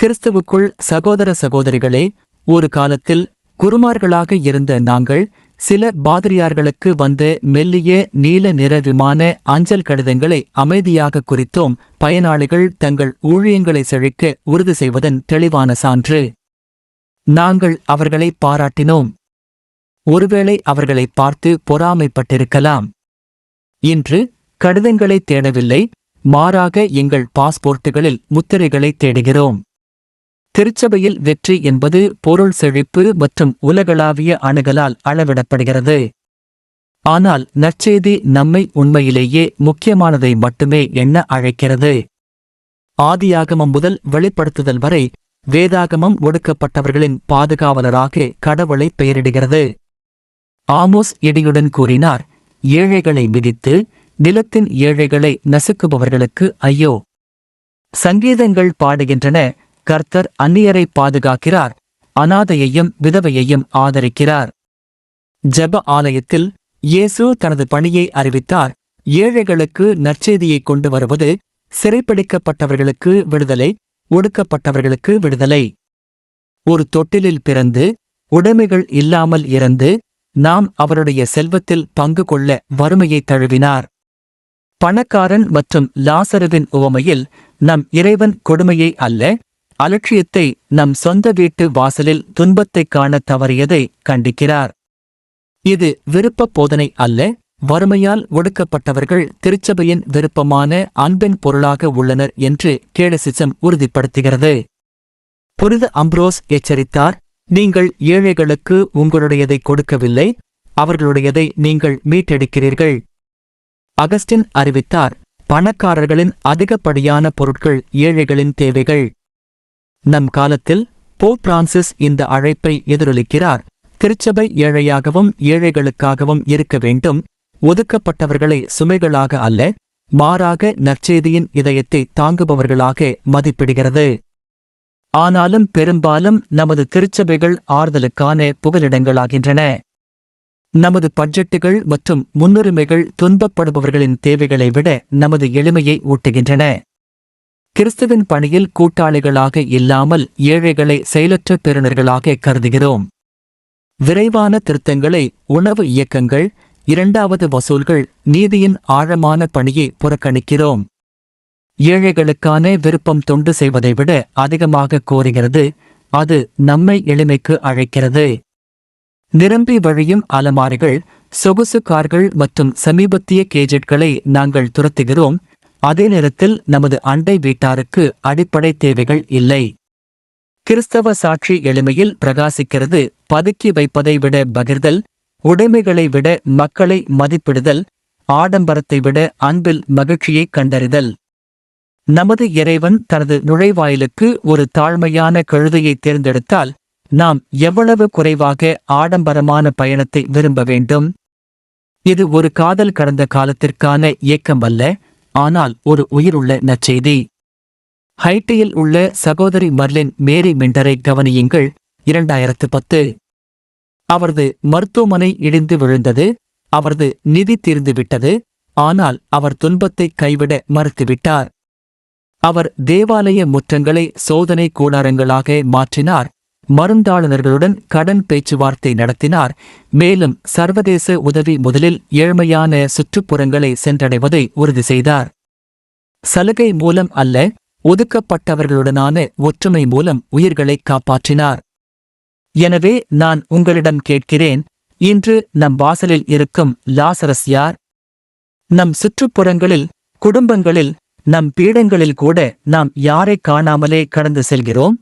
கிறிஸ்துவுக்குள் சகோதர சகோதரிகளே ஒரு காலத்தில் குருமார்களாக இருந்த நாங்கள் சில பாதிரியார்களுக்கு வந்த மெல்லிய நீல நிற விமான அஞ்சல் கடிதங்களை அமைதியாக குறித்தோம். பயனாளிகள் தங்கள் ஊழியங்களை செழிக்க உறுதி செய்வதன் தெளிவான சான்று. நாங்கள் அவர்களை பாராட்டினோம். ஒருவேளை அவர்களை பார்த்து பொறாமைப்பட்டிருக்கலாம். இன்று கடிதங்களை தேடவில்லை மாறாக எங்கள் பாஸ்போர்ட்டுகளில் முத்திரைகளை தேடுகிறோம். திருச்சபையில் வெற்றி என்பது பொருள் செழிப்பு மற்றும் உலகளாவிய அணுகலால் அளவிடப்படுகிறது. ஆனால் நற்செய்தி நம்மை உண்மையிலேயே முக்கியமானதை மட்டுமே எண்ண அழைக்கிறது. ஆதியாகமம் முதல் வெளிப்படுத்துதல் வரை வேதாகமம் ஒடுக்கப்பட்டவர்களின் பாதுகாவலராக கடவுளை பெயரிடுகிறது. ஆமோஸ் இடியுடன் கூறினார் ஏழைகளை மிதித்து நிலத்தின் ஏழைகளை நசுக்குபவர்களுக்கு ஐயோ! சங்கீதங்கள் பாடுகின்றன கர்த்தர் அந்நியரை பாதுகாக்கிறார். அனாதையையும் விதவையையும் ஆதரிக்கிறார். ஜெப ஆலயத்தில் இயேசு தனது பணியை அறிவித்தார். ஏழைகளுக்கு நற்செய்தியை கொண்டு வருவது சிறைப்பிடிக்கப்பட்டவர்களுக்கு விடுதலை ஒடுக்கப்பட்டவர்களுக்கு விடுதலை. ஒரு தொட்டிலில் பிறந்து உடைமைகள் இல்லாமல் இறந்து நாம் அவருடைய செல்வத்தில் பங்கு கொள்ள வறுமையை தழுவினார். பணக்காரன் மற்றும் லாசருவின் உவமையில் நம் இறைவன் கொடுமையை அல்ல அலட்சியத்தை நம் சொந்த வீட்டு வாசலில் துன்பத்தைக் காணத் தவறியதை கண்டிக்கிறார். இது விருப்பப் போதனை அல்ல வறுமையால் ஒடுக்கப்பட்டவர்கள் திருச்சபையின் விருப்பமான அன்பின் பொருளாக உள்ளனர் என்று கேடசிசம் உறுதிப்படுத்துகிறது. புனித அம்ப்ரோஸ் எச்சரித்தார் நீங்கள் ஏழைகளுக்கு உங்களுடையதை கொடுக்கவில்லை அவர்களுடையதை நீங்கள் மீட்டெடுக்கிறீர்கள். அகஸ்டின் அறிவித்தார் பணக்காரர்களின் அதிகப்படியான பொருட்கள் ஏழைகளின் தேவைகள். நம் காலத்தில் போப் பிரான்சிஸ் இந்த அழைப்பை எதிரொலிக்கிறார். திருச்சபை ஏழையாகவும் ஏழைகளுக்காகவும் இருக்க வேண்டும். ஒதுக்கப்பட்டவர்களை சுமைகளாக அல்ல மாறாக நற்செய்தியின் இதயத்தை தாங்குபவர்களாக மதிப்பிடுகிறது. ஆனாலும் பெரும்பாலும் நமது திருச்சபைகள் ஆறுதலுக்கான புகலிடங்களாகின்றன. நமது பட்ஜெட்டுகள் மற்றும் முன்னுரிமைகள் துன்பப்படுபவர்களின் தேவைகளை விட நமது எளிமையை ஊட்டுகின்றன. கிறிஸ்துவின் பணியில் கூட்டாளிகளாக இல்லாமல் ஏழைகளை செயலற்ற பெறுநர்களாக கருதுகிறோம். விரைவான திருத்தங்களை உணவு இயக்கங்கள் இரண்டாவது வசூல்கள் நீதியின் ஆழமான பணியை புறக்கணிக்கிறோம். ஏழைகளுக்கான விருப்பம் தொண்டு செய்வதை விட அதிகமாக கோருகிறது அது நம்மை எளிமைக்கு அழைக்கிறது. நிரம்பி வழியும் அலமாரிகள் சொகுசு கார்கள் மற்றும் சமீபத்திய கேஜெட்களை நாங்கள் துரத்துகிறோம் அதே நேரத்தில் நமது அண்டை வீட்டாருக்கு அடிப்படை தேவைகள் இல்லை. கிறிஸ்தவ சாட்சி எளிமையில் பிரகாசிக்கிறது பதுக்கி வைப்பதை விட பகிர்தல் உடைமைகளை விட மக்களை மதிப்பிடுதல் ஆடம்பரத்தை விட அன்பில் மகிழ்ச்சியை கண்டறிதல். நமது இறைவன் தனது நுழைவாயிலுக்கு ஒரு தாழ்மையான கழுதையை தேர்ந்தெடுத்தால் நாம் எவ்வளவு குறைவாக ஆடம்பரமான பயணத்தை விரும்ப வேண்டும்? இது ஒரு காதல் கடந்த காலத்திற்கான இயக்கம் அல்ல ஆனால் ஒரு உயிருள்ள நற்செய்தி. ஹைட்டியில் உள்ள சகோதரி மர்லின் மேரி மிண்டரை கவனியுங்கள். இரண்டாயிரத்து பத்து. அவரது மருத்துவமனை இடிந்து விழுந்தது. அவரது நிதி தீர்ந்துவிட்டது ஆனால் அவர் துன்பத்தை கைவிட மறுத்துவிட்டார். அவர் தேவாலய முற்றங்களை சோதனை கூடாரங்களாக மாற்றினார். மருந்தாளுநர்களுடன் கடன் பேச்சுவார்த்தை நடத்தினார். மேலும் சர்வதேச உதவி முதலில் ஏழ்மையான சுற்றுப்புறங்களை சென்றடைவதை உறுதி செய்தார். சலுகை மூலம் அல்ல ஒதுக்கப்பட்டவர்களுடனான ஒற்றுமை மூலம் உயிர்களை காப்பாற்றினார். எனவே நான் உங்களிடம் கேட்கிறேன் இன்று நம் வாசலில் இருக்கும் லாசரஸ் யார்? நம் சுற்றுப்புறங்களில் குடும்பங்களில் நம் பீடங்களில் கூட நாம் யாரை காணாமலே கடந்து செல்கிறோம்?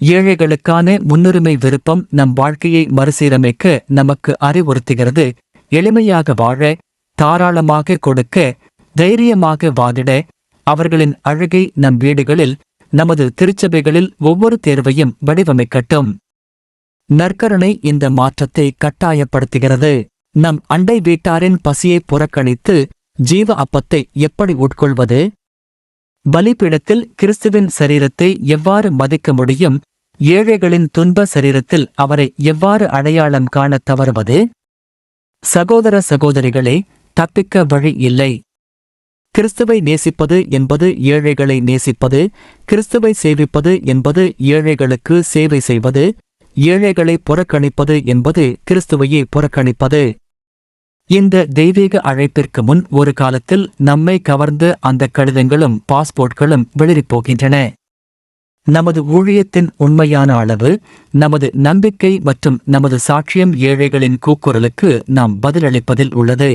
ஏழைகளுக்கான முன்னுரிமை விருப்பம் நம் வாழ்க்கையை மறுசீரமைக்க நமக்கு அறிவுறுத்துகிறது. எளிமையாக வாழ தாராளமாக கொடுக்க தைரியமாக வாதிட அவர்களின் அழகை நம் வீடுகளில் நமது திருச்சபைகளில் ஒவ்வொரு தேர்வையும் வடிவமைக்கட்டும். நற்கருணை இந்த மாற்றத்தை கட்டாயப்படுத்துகிறது. நம் அண்டை வீட்டாரின் பசியை புறக்கணித்து ஜீவ அப்பத்தை எப்படி உட்கொள்வது? பலிபீடத்தில் கிறிஸ்துவின் சரீரத்தை எவ்வாறு மதிக்க முடியும்? ஏழைகளின் துன்ப சரீரத்தில் அவரை எவ்வாறு அடையாளம் காணத் தவறுவது? சகோதர சகோதரிகளே தப்பிக்க வழி இல்லை. கிறிஸ்துவை நேசிப்பது என்பது ஏழைகளை நேசிப்பது கிறிஸ்துவை சேவிப்பது என்பது ஏழைகளுக்கு சேவை செய்வது ஏழைகளை புறக்கணிப்பது என்பது கிறிஸ்துவையே புறக்கணிப்பது. இந்த தெய்வீக அழைப்பிற்கு முன் ஒரு காலத்தில் நம்மை கவர்ந்த அந்த கடிதங்களும் பாஸ்போர்ட்களும் வெளியிப்போகின்றன நமது ஊழியத்தின் உண்மையான அளவு நமது நம்பிக்கை மற்றும் நமது சாட்சியம் ஏழைகளின் கூக்குரலுக்கு நாம் பதிலளிப்பதில் உள்ளது.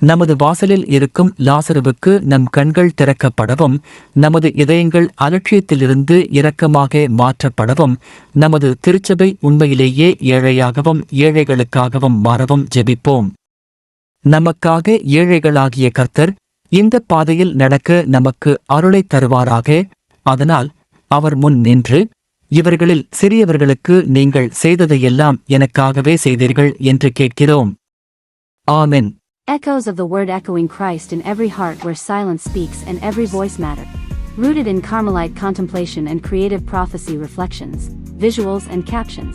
நமது வாசலில் இருக்கும் லாசருவுக்கு நம் கண்கள் திறக்கப்படவும் நமது இதயங்கள் அலட்சியத்திலிருந்து இரக்கமாக மாற்றப்படவும் நமது திருச்சபை உண்மையிலேயே ஏழையாகவும் ஏழைகளுக்காகவும் மாறவும் ஜெபிப்போம். நமக்காக ஏழைகளாகிய கர்த்தர் இந்த பாதையில் நடக்க நமக்கு அருளை தருவாராக அதனால் அவர் முன் நின்று இவர்களில் சிறியவர்களுக்கு நீங்கள் செய்ததையெல்லாம் எனக்காகவே செய்தீர்கள் என்று கேட்கிறோம் ஆமென் Echoes of the word echoing Christ in every heart where silence speaks and every voice matter. Rooted in Carmelite contemplation and creative prophecy reflections, visuals and captions.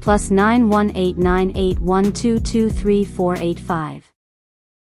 plus 918981223485.